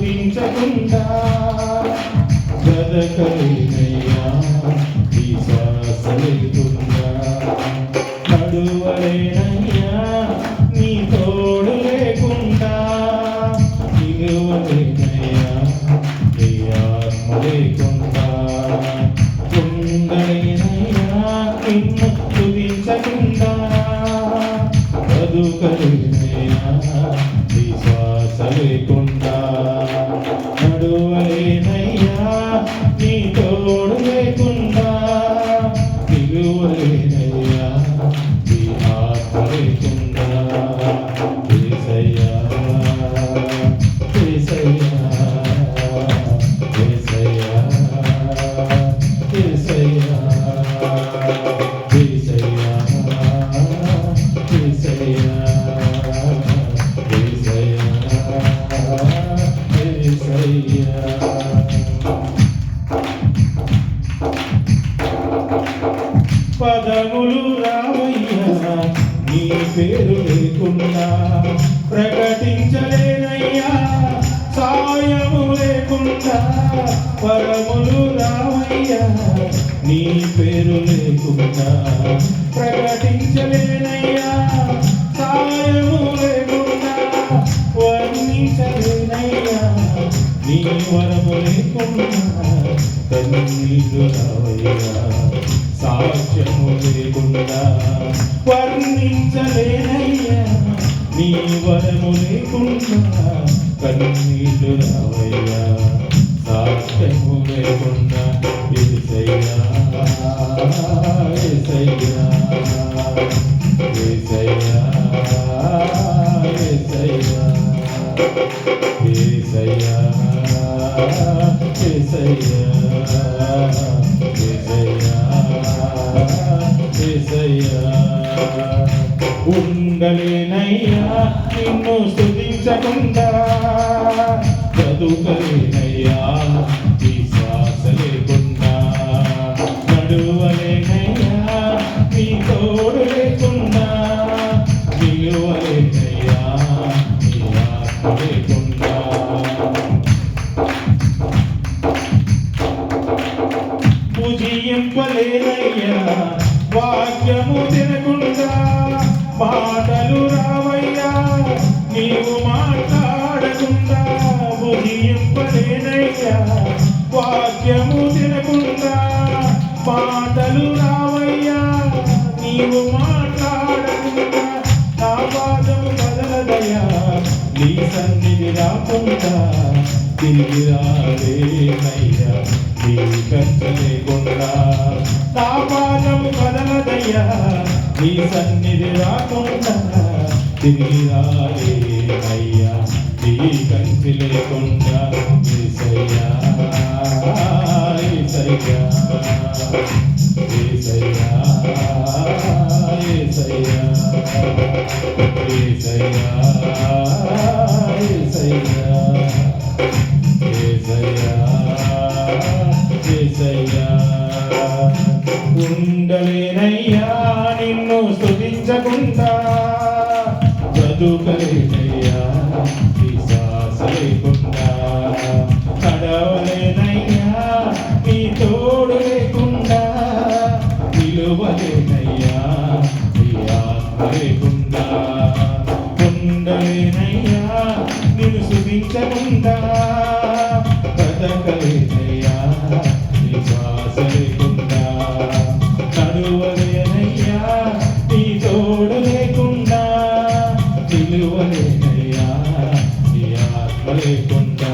నిన్ను స్తుతించకుండా బ్రతకలేనయ్యా నీ శ్వాస లేకుండా నడువలేనయ్యా నీ తోడు లేకుండా. నిలువలేనయ్యా నీ ఆత్మ లేకుండా. ఉండలేనయ్యా నిన్ను పదములు రావయ్యా నీ పేరు లేకుండా ప్రకటించలేనయ్యా. సాయము లేకుండా పదములు రావయ్యా నీ పేరు లేకుండా ప్రకటించలేనయ్యా. నీ వరము లేకుండా కన్నీరు రావయ్యా. సాక్ష్యము లేకుండా వర్ణించలేనయ్యా నీ వరము లేకుండా కన్నీళ్ళు రావయ్యా. సాక్ష్యము లేకుండా ఉండలేనయ్యా నిన్ను స్థుతించకుండా చదువుకలేనయ్యా విశ్వాస లేకుండా. నడువలేనయ్యా పూజింపలేనయ్యా వాక్యము తినకుండా మాటలు రావయ్యా. నీవు మాట్లాడకుండా పూజింపలేనయ్యా వాక్యము తినకుండా మాటలు రావయ్యా. నీవు మాట్లాడకుండా నా పాదము కదలదయ్యా. నీ సన్నిధి రాకుండా తిరిగి రాలేనయ్యా లేకుండా నా పాదము కదలదయ్యా నీ సన్నిధి రాకుండా తిరిగి రాలేనయ్యా నీ కంటి లేకుండా ఏసయ్యా ఏసయ్యా ఏసయ్యా ఏసయ్యా ఏసయ్యా. బ్రతుకలేనయ్యా ఈ లేకుండా నడవలేనయ్యా నీ తోడు లేకుండా నిలువలేనయ్యా నీ ఆత్మ లేకుండా ఉండలేనయ్యా నిన్ను సుధించకుండా బ్రతకలేనయ్యా విలువలేనయ్యా నీ ఆత్మ లేకుండా